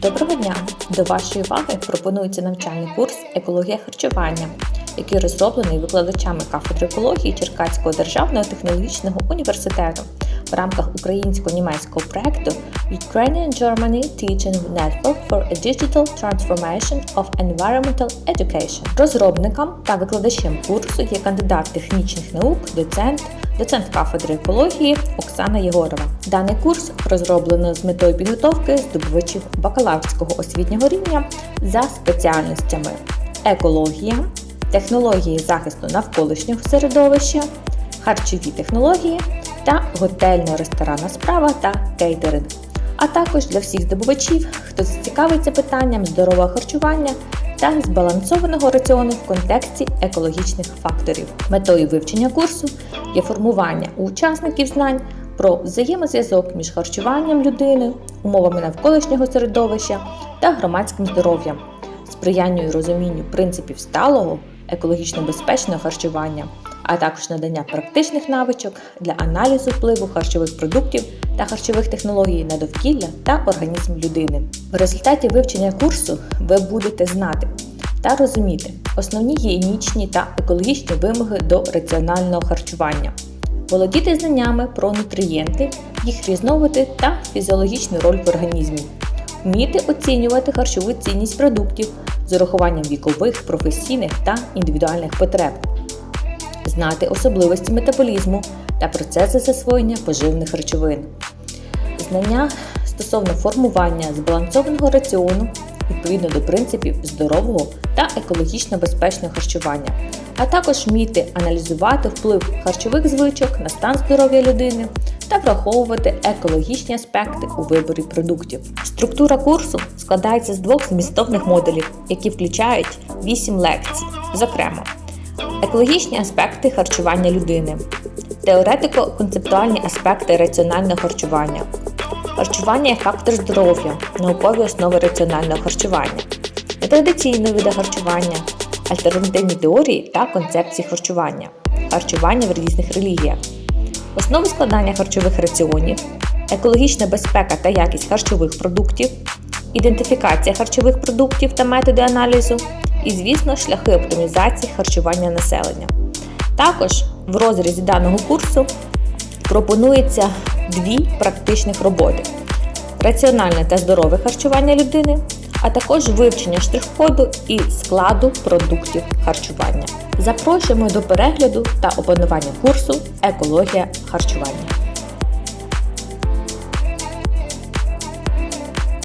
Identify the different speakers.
Speaker 1: дня! До вашої уваги пропонується навчальний курс Екологія харчування, який розроблений викладачами кафедри екології Черкаського державного технологічного університету в рамках українсько-німецького проекту Ukrainian Germany Teaching Network for a Digital Transformation of Environmental Education. Розробником та викладачем курсу є кандидат технічних наук, доцент, доцент кафедри екології Оксана Єгорова. Даний курс розроблено з метою підготовки здобувачів бакалаврського освітнього рівня за спеціальностями екологія, технології захисту навколишнього середовища, харчові технології та готельно-ресторанна справа та кейтеринг. А також для всіх здобувачів, хто зацікавиться питанням здорового харчування та збалансованого раціону в контексті екологічних факторів. Метою вивчення курсу є формування у учасників знань про взаємозв'язок між харчуванням людини, умовами навколишнього середовища та громадським здоров'ям, сприянню і розумінню принципів сталого, екологічно безпечного харчування, а також надання практичних навичок для аналізу впливу харчових продуктів та харчових технологій на довкілля та організм людини. В результаті вивчення курсу ви будете знати та розуміти основні гігієнічні та екологічні вимоги до раціонального харчування, володіти знаннями про нутрієнти, їх різновиди та фізіологічну роль в організмі, вміти оцінювати харчову цінність продуктів з урахуванням вікових, професійних та індивідуальних потреб, знати особливості метаболізму та процеси засвоєння поживних речовин, знання стосовно формування збалансованого раціону відповідно до принципів здорового та екологічно безпечного харчування, а також вміти аналізувати вплив харчових звичок на стан здоров'я людини та враховувати екологічні аспекти у виборі продуктів. Структура курсу складається з двох змістовних модулів, які включають 8 лекцій, зокрема, екологічні аспекти харчування людини, теоретико-концептуальні аспекти раціонального харчування, харчування як фактор здоров'я, наукові основи раціонального харчування, нетрадиційні види харчування, альтернативні теорії та концепції харчування, харчування в різних релігіях, основи складання харчових раціонів, екологічна безпека та якість харчових продуктів, ідентифікація харчових продуктів та методи аналізу, і, звісно, шляхи оптимізації харчування населення. Також в розрізі даного курсу пропонується дві практичних роботи: раціональне та здорове харчування людини, а також вивчення штрих-коду і складу продуктів харчування. Запрошуємо до перегляду та опанування курсу Екологія харчування.